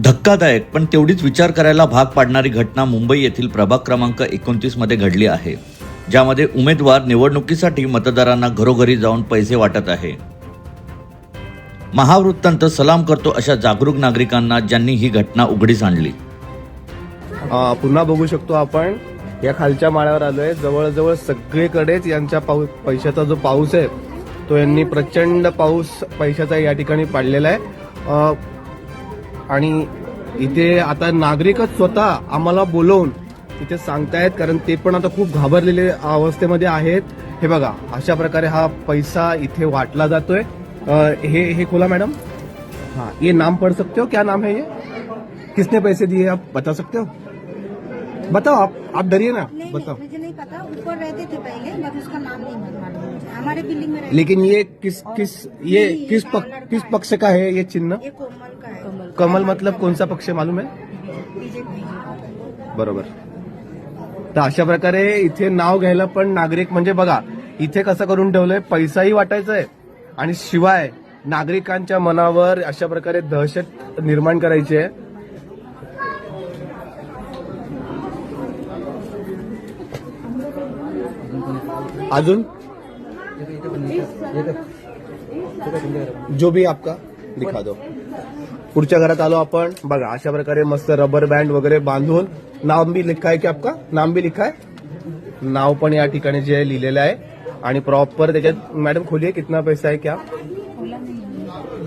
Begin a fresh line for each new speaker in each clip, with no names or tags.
धक्कादायक पण तेवढीच विचार करायला भाग पाडणारी घटना मुंबई येथील प्रभाग क्रमांक एकोणतीसमध्ये घडली आहे ज्यामध्ये उमेदवार निवडणुकीसाठी मतदारांना घरोघरी जाऊन पैसे वाटत आहे. महावृत्तांत सलाम करतो अशा जागरूक नागरिकांना ज्यांनी ही घटना उघडीस आणली.
पुन्हा बघू शकतो आपण या खालच्या माळ्यावर आलोय. जवळजवळ सगळीकडेच यांच्या पाऊस पैशाचा जो पाऊस आहे तो यांनी प्रचंड पाऊस पैशाचा या ठिकाणी पाडलेला आहे. आणि इथे आता नागरिकच स्वतः आम्हाला बोलवून इथे सांगतायत कारण ते पण आता खूप घाबरलेले अवस्थेमध्ये आहेत. हे बघा अशा प्रकारे हा पैसा इथे वाटला जातोय. हे हे खोला मॅडम? हाँ ये नाम पढ़ सकते हो? क्या नाम है ये? किसने पैसे दिए आप बता सकते हो? बताओ आप आप डरिए ना।
नहीं
बताओ।
मुझे नहीं पता ऊपर रहते थे पहले मगर उसका नाम नहीं हमारे बिल्डिंग में
लेकिन ये किस किस ये किस पक, किस। पक्ष का है ये चिन्ह?
ये कोमल का
कमल मतलब कौन सा पक्ष मालूम है
बीजेपी.
बरोबर. तर अशा प्रकारे इथे नाव घ्यायला पण नागरिक म्हणजे बघा इथे कसं करून ठेवलंय पैसाही वाटायचा आहे आणि शिवाय नागरिकांच्या मनावर अशा प्रकारे दहशत निर्माण करायची आहे. अजून? जो भी आपका दिखा दो. पुढच्या घरात आलो आपण. बघा अशा प्रकारे मस्त रबर बँड वगैरे बांधून नाव भी लिखा आहे की आपका? नाम भी लिखा आहे नाव पण या ठिकाणी जे आहे लिहिलेलं आहे. आणि प्रॉपर त्याच्यात मॅडम खोलिए कितना पैसा है क्या?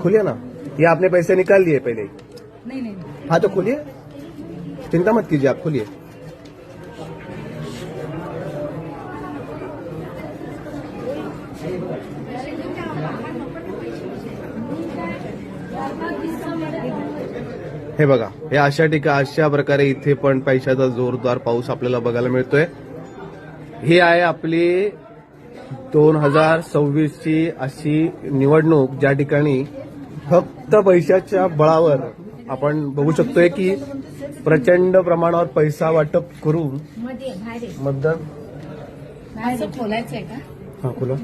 खोलिए ना? ये आपने पैसे निकाल लिए पहले ही.
नहीं नहीं
हाँ तो खोलिए चिंता मत कीजिए आप खोलिए हे बघा हे अशा ठिकाणी अशा प्रकारे इथे पण पैशाचा जोरदार पाऊस आपल्याला बघायला मिळतोय. ही आहे आपली दोन हजार सव्वीस ची अशी निवडणूक ज्या ठिकाणी फक्त पैशाच्या बळावर आपण बघू शकतोय की प्रचंड प्रमाणावर पैसा वाटप करून. मतदान
असं खोलायचंय का?
हा खुला.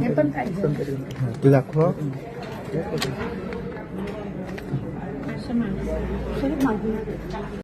हे पण पाहिजे
ते दाखवा.
असं मागे.